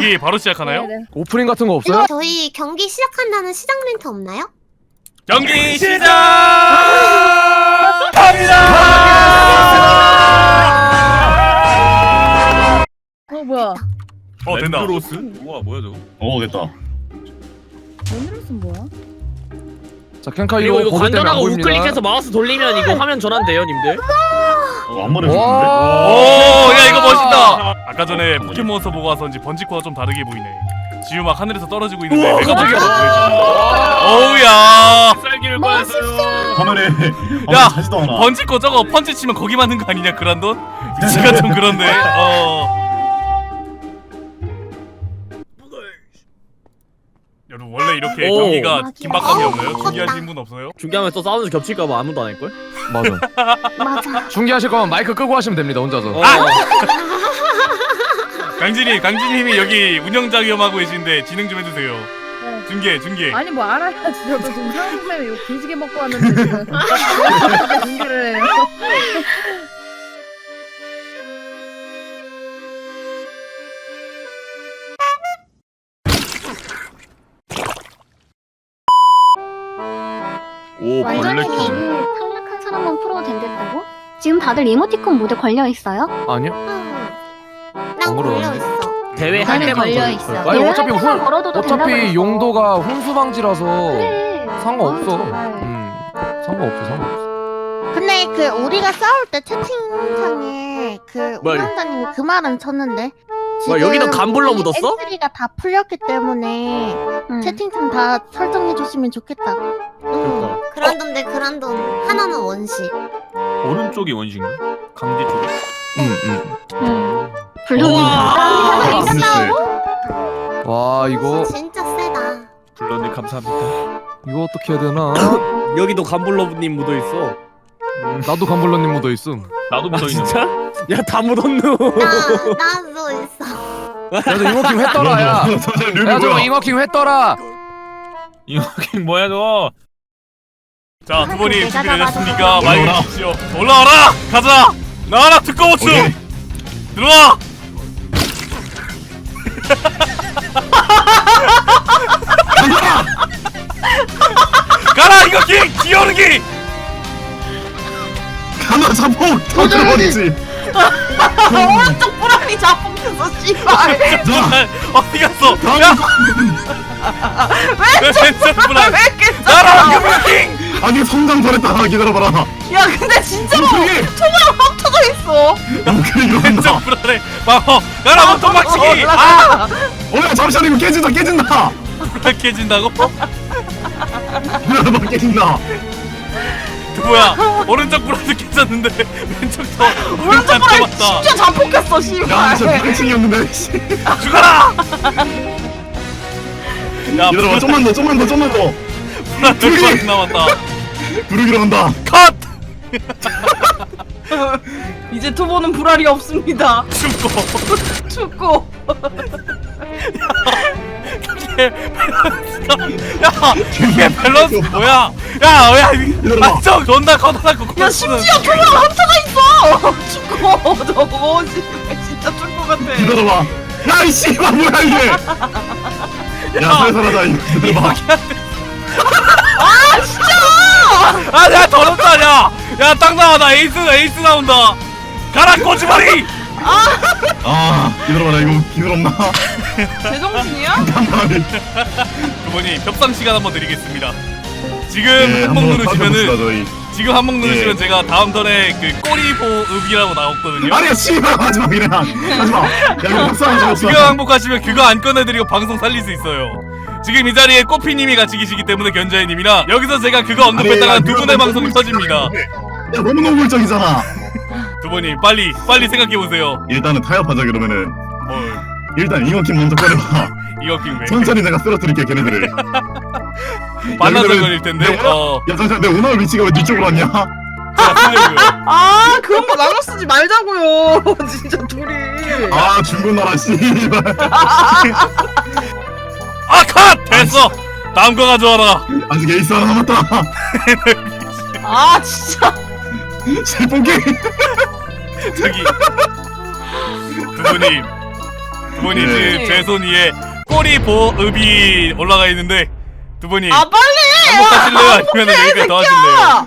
경기 바로 시작하나요? 네네. 오프닝 같은 거 없어요? 이거 저희 경기 시작한다는 시작 멘트 없나요? 경기 시작! 갑니다! 어 뭐야? 어 된다. 랜드로스? 우와 뭐야 저거? 어 됐다. 오늘은 뭐야? 자 캔카 그리고 이거 이거 보기 때문에 안 간단하고 보입니다. 우클릭해서 마우스 돌리면 이거 화면 전환돼요, 님들. 어, 앞머리 보는데? 와. 오, 야 이거 멋있다. 아까 전에 포켓몬스터 보고 와서인지 번지코가 좀 다르게 보이네. 지우 막 하늘에서 떨어지고 있는데 우와, 메가복이 깜짝이야. 어우야. 쌀기를 뻔했어요. 화면에 야, 않아. 번지코 저거 펀치 치면 거기 맞는 거 아니냐 그란돈? 위치가 좀 그런데. 어. 이렇게 오. 경기가. 긴박감이 어, 없나요? 준비하신 분 없어요? 중계하면서 사운드 겹칠까봐 아무도 안 할걸? 맞아. 맞아. 중계하실 거면 마이크 끄고 하시면 됩니다 혼자서. 어. 강진이, 강진님이 여기 운영자 겸하고 계신데 진행 좀 해주세요. 네. 중계, 중계. 아니 뭐 알아야지. 저도 지금 상품에 이거 뒤지게 먹고 왔는데 지금. 어떻게 준비를 해요? 오 완전히 벌레 거기 탈락한 사람만 풀어도 된댔다고? 지금 다들 이모티콘 모드 걸려 있어요? 아니요? 응. 난 걸어. 걸려 있어. 대회 할 때만 걸려 있어. 거야. 아니 대회 어차피 할 때만 훈 걸어둬도 된다고 어차피. 용도가 훈수 방지라서 그래. 상관없어. 어, 정말. 음 상관없어 상관없어. 근데 그 우리가 싸울 때 채팅창에 그 이거? 운영자님이 그 말은 쳤는데 뭐야, 여기도 간불러 묻었어? N3가 다 풀렸기 때문에 응. 채팅창 다 설정해 주시면 좋겠다고. 응. 그란돈데 그란돈 하나는 원시. 오른쪽이 원신가? 강지 쪽. 음 음. 응. 블루님. 우와. 블루님. 진짜 쎄. 와 이거 진짜 세다. 불러님 감사합니다. 이거 어떻게 해야 되나? 여기도 간블러님 묻어 있어. 나도 간블러님 묻어 있음. 나도 아 묻어 있는. 진짜? 야다 묻었누. 나 나도 있어. 야저 잉어킹 했더라 야. 야 룰이 저거 뭐야? 잉어킹 했더라. 이거 뭐야 너? 자, 두 분이 준비되셨습니까? 마이크 올라와라. 주십시오. 올라와라! 가자! 나와라 두꺼워충! 오케이. 들어와! 가라 이거 킹! 기어르기! 가마 자폭 터져버리지. 오른쪽 뿌라미 자폭해서 씨발. 자 아, 어디 갔어? 다음 야! 왜 왼쪽 불안! 이렇게 나라 이거 킹! 아니 성장 잘했다. 기다려봐라. 야 근데 진짜로 막 터져 있어. 왼쪽 불안해! 방어! 가라 몸통 박치기! 아! 어야 잠시만 이거 깨진다 깨진다. 불안 깨진다고? 이러다 깨진다. 그 뭐야? 오른쪽 불안도 깨졌는데 왼쪽도 오른쪽 잡았다. 진짜 자폭했어 야 씨발. 진짜 비상칭이었는데. 씨. 죽어라! 야, 얘들아 좀만 더 좀만 더 좀만 더. 불안 둘 남았다. 부르기로 간다. 컷! 이제 투보는 불알이 없습니다. 죽고. 죽고. 이게 야 이게 밸런스 뭐야 야 야 이러다. 맞죠 존나 커다랗고 야 심지어 투보랑 합쳐져 있어. 죽고 저거 진짜 죽고 같아. 기다려봐. 야 이 씨발 뭐야 이게. 야 살살하자 이거 기다려봐. 아야 더럽다 야야땅 나와 나 에이스 에이스 나온다 가라 꼬치머리 아 기다려봐라 이거 기다렸나? 제정신이야? 잠깐만. 그분이 협상 시간 한번 드리겠습니다 지금 예, 한번 한번 누르시면은 저희. 지금 한 번 누르시면 예. 제가 다음 턴에 그 꼬리보읍이라고 나왔거든요 아니야 씨발 하지마 그냥 하지마 야 이거 협상하자 지금 항복하시면 그거 안 꺼내드리고 방송 살릴 수 있어요. 지금 이 자리에 꼬피님이 같이 계시기 때문에 견자이님이랑 여기서 제가 그거 언급했다가 아니, 두 분의 너무 방송이 터집니다. 야 너무 노골적이잖아 두 분이 빨리 빨리 생각해 보세요. 일단은 타협하자 그러면은 어, 일단 잉어킴 먼저 꺼내봐 이거 킹왜 천천히 내가 쓰러뜨릴게 걔네들을 만나서 근데 왜- 걸릴 텐데. 내가- 어, 야 잠시만 내 오늘 위치가 왜 뒤쪽으로 왔냐? 제가. 아 그런 거 나눠 쓰지 말자고요. 진짜 둘이. 아 중고나라 씨발 아 컷! 됐어. 다음 거 가져와라. 아직 에이스 하나 남았다 아 진짜. 실뽕기 저기 두 분이 두두 분이 네. 지금 제 손 위에 꼬리 보읍이 올라가 있는데 두 분이 아 빨리 반복하실래요? 아니면 여기까지 더 하실래요?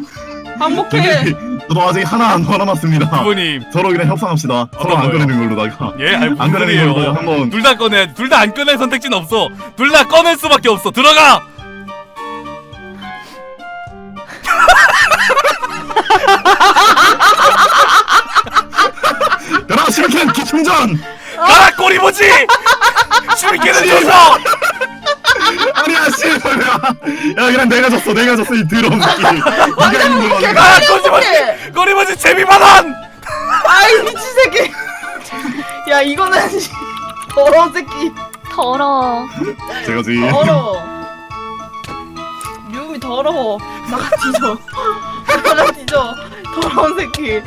반복해 저도 아직 하나 안 남았습니다. 두 분이 서로 그냥 협상합시다. 서로 안 거요? 꺼내는 걸로다가. 예, 아니 안 무슨 꺼내는 걸로 소리예요? 한번. 둘 다 꺼내. 둘 다 안 꺼낼 선택지는 없어. 둘 다 꺼낼 수밖에 없어. 들어가. 야나 시리켄 기충전. 가라 꼬리 보지. 슈리케는 줬어. 아니야 씨발 야. 야 그냥 내가 졌어. 내가 졌어 이 더러운 새끼. 네가 있는 걸로. 하는 거야. 가라 꼬리 보지. 꼬리 보지 재미 반환. 아이 미친 새끼 야 이거는 더러운 새끼 더러워. 제가지. 더러워 류미 더러워 나가 뒤져 나가 뒤져 더러운 새끼